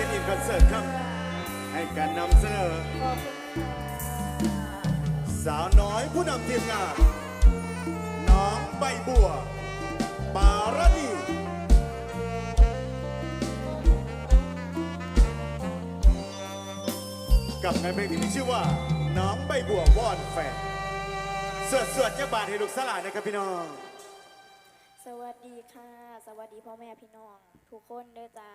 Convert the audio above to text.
ซีนินคอนเสิร์ตครับ ให้การนำเสนอ สาวน้อยผู้นำทีมงาน น้องใบบัว ปารณีกับงานเพลงที่มีชื่อว่า น้องใบบัววอนแฟนสวดสวดจะบาทให้ลูกสลานะครับพี่น้อง สวัสดีค่ะ สวัสดีพ่อแม่พี่น้อง ทุกคนด้วยจ้า